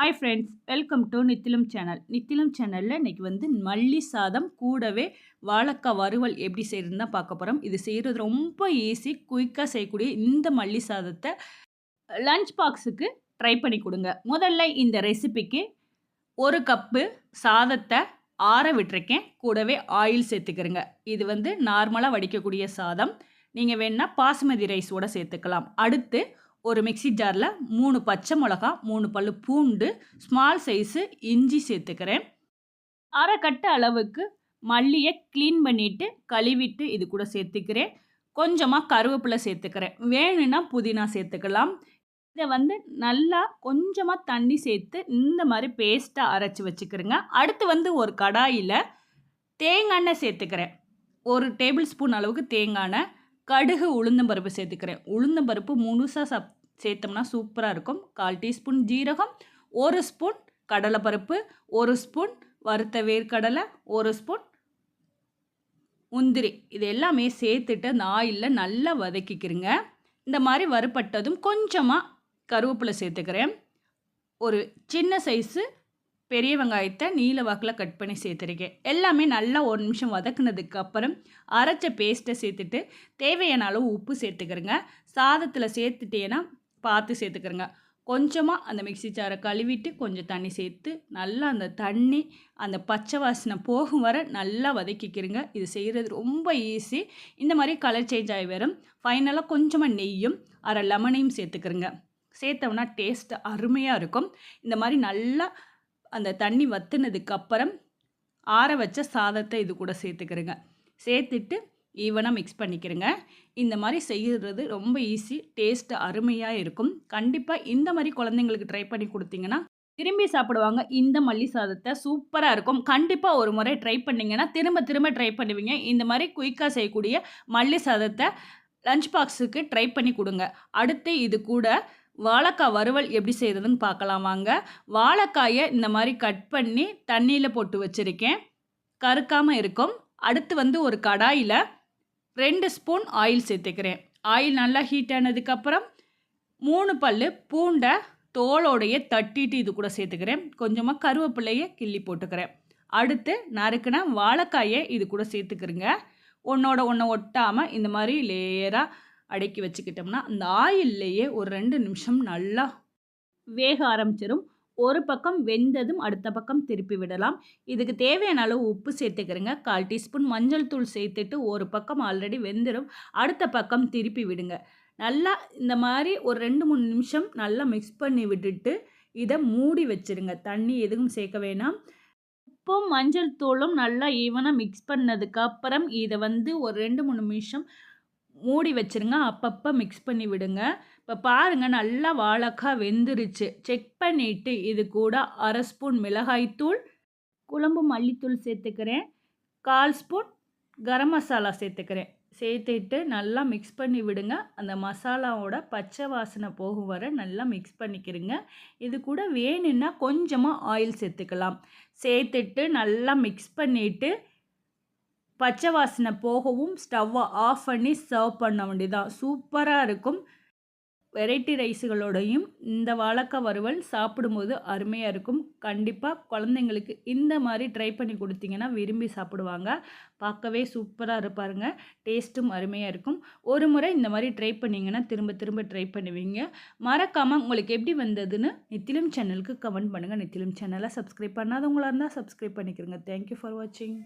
Hi friends welcome to Nithilam channel Nithilam சேனலில் இன்றைக்கி வந்து மல்லி சாதம் கூடவே வாழைக்காய் வறுவல் எப்படி செய்கிறதுன்னு தான் பார்க்க போகிறோம் இது செய்கிறது ரொம்ப ஈஸி குயிக்காக செய்யக்கூடிய இந்த மல்லி சாதத்தை லஞ்ச் பாக்ஸுக்கு ட்ரை பண்ணி கொடுங்க. முதல்ல இந்த ரெசிபிக்கு ஒரு கப்பு சாதத்தை ஆற விட்டுருக்கேன். கூடவே ஆயில் சேர்த்துக்கிறேங்க. இது வந்து நார்மலாக வடிக்கக்கூடிய சாதம். நீங்கள் வேணால் பாசுமதி ரைஸோடு சேர்த்துக்கலாம். அடுத்து ஒரு மிக்சி ஜாரில் மூணு பச்சை மிளகா மூணு பல் பூண்டு ஸ்மால் சைஸு இஞ்சி சேர்த்துக்கிறேன். அரை கட்டு அளவுக்கு மல்லியை க்ளீன் பண்ணிவிட்டு கழுவிட்டு இது கூட சேர்த்துக்கிறேன். கொஞ்சமாக கருவேப்பிலை சேர்த்துக்கிறேன். வேணும்னா புதினா சேர்த்துக்கலாம். இதை வந்து நல்லா கொஞ்சமாக தண்ணி சேர்த்து இந்த மாதிரி பேஸ்ட்டாக அரைச்சி வச்சுக்கிறேங்க. அடுத்து வந்து ஒரு கடாயில் தேங்காய் எண்ணெய் சேர்த்துக்கிறேன். ஒரு டேபிள் ஸ்பூன் அளவுக்கு தேங்காய் எண்ணெய். கடுகு உளுந்தம்பருப்பு சேர்த்துக்கிறேன். உளுந்தம்பருப்பு முழுசாக சப் சேர்த்தோம்னா சூப்பராக இருக்கும். கால் டீஸ்பூன் ஜீரகம் ஒரு ஸ்பூன் கடலைப்பருப்பு ஒரு ஸ்பூன் வறுத்த வேர்க்கடலை ஒரு ஸ்பூன் முந்திரி. இது எல்லாமே சேர்த்துட்டு அந்த ஆயிலில் நல்லா வதக்கிக்கிறேங்க. இந்த மாதிரி வறுப்பட்டதும் கொஞ்சமாக கருவேப்பிலை சேர்த்துக்கிறேன். ஒரு சின்ன சைஸு பெரிய வெங்காயத்தை நீல வாக்கில் கட் பண்ணி சேர்த்துருக்கேன். எல்லாமே நல்லா ஒரு நிமிஷம் வதக்குனதுக்கு அப்புறம் அரைச்ச பேஸ்ட்டை சேர்த்துட்டு தேவையான அளவு உப்பு சேர்த்துக்கிறேங்க. சாதத்தில் சேர்த்துட்டேன்னா பார்த்து சேர்த்துக்கிறேங்க. கொஞ்சமாக அந்த மிக்சி சாரை கழுவிட்டு கொஞ்சம் தண்ணி சேர்த்து நல்லா அந்த தண்ணி அந்த பச்சை வாசனை போகும் வர நல்லா வதக்கிக்கிறங்க. இது செய்கிறது ரொம்ப ஈஸி இந்த மாதிரி கலர் சேஞ்ச் ஆகி வரும். ஃபைனலாக கொஞ்சமாக நெய்யும் அரை லெமனையும் சேர்த்துக்கிறங்க. சேர்த்தோம்னா டேஸ்ட் அருமையாக இருக்கும். இந்த மாதிரி நல்லா அந்த தண்ணி வத்துனதுக்கு அப்புறம் ஆற வச்ச சாதத்தை இது கூட சேர்த்துக்கிறேங்க. சேர்த்துட்டு ஈவனாக மிக்ஸ் பண்ணிக்கிறேங்க. இந்த மாதிரி செய்கிறது ரொம்ப ஈஸி டேஸ்ட் அருமையாக இருக்கும். கண்டிப்பாக இந்த மாதிரி குழந்தைங்களுக்கு ட்ரை பண்ணி கொடுத்தீங்கன்னா திரும்பி சாப்பிடுவாங்க. இந்த மல்லி சாதத்தை சூப்பராக இருக்கும். கண்டிப்பாக ஒரு முறை ட்ரை பண்ணிங்கன்னா திரும்ப திரும்ப ட்ரை பண்ணுவீங்க. இந்த மாதிரி குயிக்காக செய்யக்கூடிய மல்லி சாதத்தை லஞ்ச் பாக்ஸுக்கு ட்ரை பண்ணி கொடுங்க. அடுத்து இது கூட வாழைக்காய் வறுவல் எப்படி செய்கிறதுன்னு பார்க்கலாம் வாங்க. வாழைக்காயை இந்த மாதிரி கட் பண்ணி தண்ணியில் போட்டு வச்சுருக்கேன். கருக்காமல் இருக்கும். அடுத்து வந்து ஒரு கடாயில் ரெண்டு ஸ்பூன் ஆயில் சேர்த்துக்கிறேன். ஆயில் நல்லா ஹீட் ஆனதுக்கப்புறம் மூணு பல் பூண்டை தோலோடைய தட்டிட்டு இது கூட சேர்த்துக்கிறேன். கொஞ்சமாக கருவேப்பிலையை கிள்ளி போட்டுக்கிறேன். அடுத்து நறுக்குன வாழைக்காயை இது கூட சேர்த்துக்கிறேங்க. ஒன்றோட ஒன்று ஒட்டாமல் இந்த மாதிரி லேயராக அடக்கி வச்சுக்கிட்டோம்னா அந்த ஆயில்லையே ஒரு ரெண்டு நிமிஷம் நல்லா வேக ஆரம்பிச்சிடும் ஒரு பக்கம் வெந்ததும் அடுத்த பக்கம் திருப்பி விடலாம். இதுக்கு தேவையான அளவு உப்பு சேர்த்துக்கிறேங்க. கால் டீஸ்பூன் மஞ்சள் தூள் சேர்த்துட்டு ஒரு பக்கம் ஆல்ரெடி வெந்துடும் அடுத்த பக்கம் திருப்பி விடுங்க. நல்லா இந்த மாதிரி ஒரு ரெண்டு மூணு நிமிஷம் நல்லா மிக்ஸ் பண்ணி விட்டுட்டு இதை மூடி வச்சுருங்க. தண்ணி எதுவும் சேர்க்க வேணாம். உப்பும் மஞ்சள் தூளும் நல்லா ஈவனாக மிக்ஸ் பண்ணதுக்கப்புறம் இதை வந்து ஒரு ரெண்டு மூணு நிமிஷம் மூடி வச்சுருங்க அப்பப்போ மிக்ஸ் பண்ணி விடுங்க. இப்போ பாருங்கள் நல்லா வாழைக்காய் வெந்துருச்சு. செக் பண்ணிவிட்டு இது கூட அரை ஸ்பூன் மிளகாய்த்தூள் குழம்பு மல்லித்தூள் சேர்த்துக்கிறேன். கால் ஸ்பூன் கரம் மசாலா சேர்த்துக்கிறேன். சேர்த்துட்டு நல்லா மிக்ஸ் பண்ணி விடுங்க. அந்த மசாலாவோட பச்சை வாசனை போகும் வர நல்லா மிக்ஸ் பண்ணிக்கிறங்க இது கூட வேணும்னா கொஞ்சமாக ஆயில் சேர்த்துக்கலாம். சேர்த்துட்டு நல்லா மிக்ஸ் பண்ணிவிட்டு பச்சை வாசனை போகவும் ஸ்டவ்வை ஆஃப் பண்ணி சர்வ் பண்ண வேண்டியதான் சூப்பராக இருக்கும். வெரைட்டி ரைஸுகளோடையும் இந்த வாழைக்காய் வறுவல் சாப்பிடும்போது அருமையாக இருக்கும். கண்டிப்பாக குழந்தைங்களுக்கு இந்த மாதிரி ட்ரை பண்ணி கொடுத்தீங்கன்னா விரும்பி சாப்பிடுவாங்க. பார்க்கவே சூப்பராக இருப்பாருங்க. டேஸ்ட்டும் அருமையாக இருக்கும். ஒரு முறை இந்த மாதிரி ட்ரை பண்ணிங்கன்னா திரும்ப திரும்ப ட்ரை பண்ணுவீங்க. மறக்காமல் உங்களுக்கு எப்படி வந்ததுன்னு நித்திலம் சேனலுக்கு கமெண்ட் பண்ணுங்கள் நித்திலம் சேனலை சப்ஸ்கிரைப் பண்ணாதவங்களாக இருந்தால் சப்ஸ்கிரைப் பண்ணிக்கிறோங்க. தேங்க்யூ ஃபார் வாட்சிங்